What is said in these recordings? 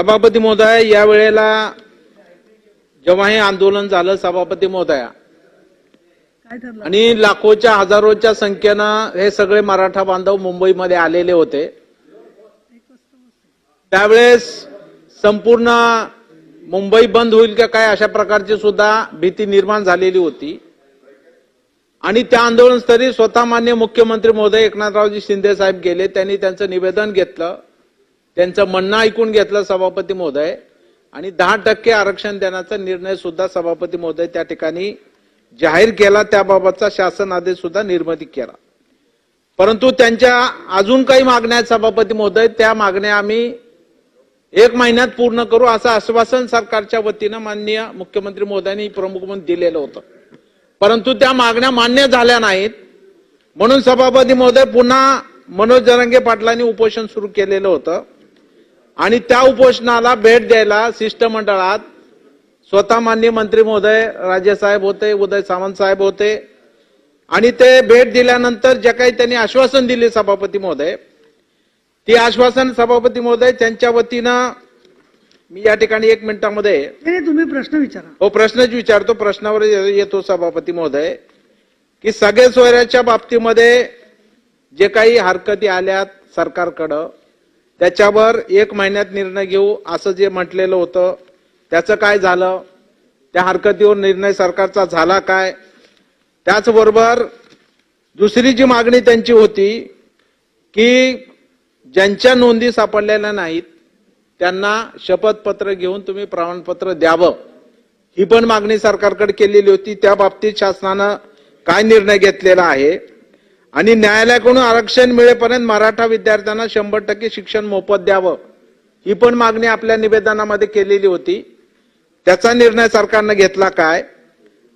सभापती महोदय या वेळेला जेव्हा हे आंदोलन झालं सभापती महोदया. आणि लाखोच्या हजारोच्या संख्येनं हे सगळे मराठा बांधव मुंबईमध्ये आलेले होते. त्यावेळेस संपूर्ण मुंबई बंद होईल का काय अशा प्रकारची सुद्धा भीती निर्माण झालेली होती. आणि त्या आंदोलनस्थळी स्वतः मान्य मुख्यमंत्री महोदय एकनाथरावजी शिंदे साहेब गेले त्यांनी त्यांचं निवेदन घेतलं. त्यांचं म्हणणं ऐकून घेतलं सभापती महोदय. आणि दहा टक्के आरक्षण देण्याचा निर्णय सुद्धा सभापती महोदय त्या ठिकाणी जाहीर केला. त्याबाबतचा शासन आदेश सुद्धा निर्मिती केला. परंतु त्यांच्या अजून काही मागण्या आहेत सभापती महोदय. त्या मागण्या आम्ही एक महिन्यात पूर्ण करू असं आश्वासन सरकारच्या वतीनं माननीय मुख्यमंत्री मोदयांनी प्रमुख म्हणून दिलेलं होतं. परंतु त्या मागण्या मान्य झाल्या नाहीत. म्हणून सभापती महोदय पुन्हा मनोज जरांगे पाटलांनी उपोषण सुरू केलेलं होतं. आणि त्या उपोषणाला भेट द्यायला शिष्टमंडळात स्वतः मान्य मंत्री महोदय राजेसाहेब होते उदय सामंत साहेब होते. आणि ते भेट दिल्यानंतर जे काही त्यांनी आश्वासन दिले सभापती महोदय ती आश्वासन सभापती महोदय त्यांच्या वतीनं मी या ठिकाणी एक मिनिटामध्ये तुम्ही प्रश्न विचारा. हो प्रश्नच विचारतो प्रश्नावर येतो सभापती महोदय की सगळे सोयऱ्याच्या बाबतीमध्ये जे काही हरकती आल्यात सरकारकडं त्याच्यावर एक महिन्यात निर्णय घेऊ असं जे म्हटलेलं होतं त्याचं काय झालं? त्या हरकतीवर निर्णय सरकारचा झाला काय? त्याचबरोबर दुसरी जी मागणी त्यांची होती की ज्यांच्या नोंदी सापडलेल्या नाहीत त्यांना शपथपत्र घेऊन तुम्ही प्रमाणपत्र द्यावं. ही पण मागणी सरकारकडे केलेली होती. त्या बाबतीत शासनानं काय निर्णय घेतलेला आहे? आणि न्यायालयाकडून आरक्षण मिळेपर्यंत मराठा विद्यार्थ्यांना शंभर टक्के शिक्षण मोफत द्यावं. ही पण मागणी आपल्या निवेदनामध्ये केलेली होती. त्याचा निर्णय सरकारनं घेतला काय?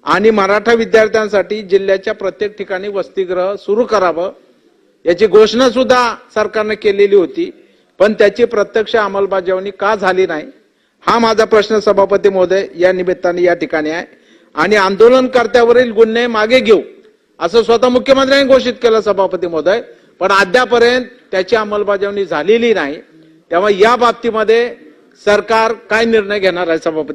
आणि मराठा विद्यार्थ्यांसाठी जिल्ह्याच्या प्रत्येक ठिकाणी वसतिगृह सुरू करावं याची घोषणा सुद्धा सरकारनं केलेली होती. पण त्याची प्रत्यक्ष अंमलबजावणी का झाली नाही? हा माझा प्रश्न सभापती महोदय या निमित्ताने या ठिकाणी आहे. आणि आंदोलनकर्त्यावरील गुन्हे मागे घेऊ. असं स्वतः मुख्यमंत्र्यांनी घोषित केलं सभापती महोदय. पण अद्यापर्यंत त्याची अंमलबजावणी झालेली नाही. तेव्हा या बाबतीमध्ये सरकार काय निर्णय घेणार आहे सभापती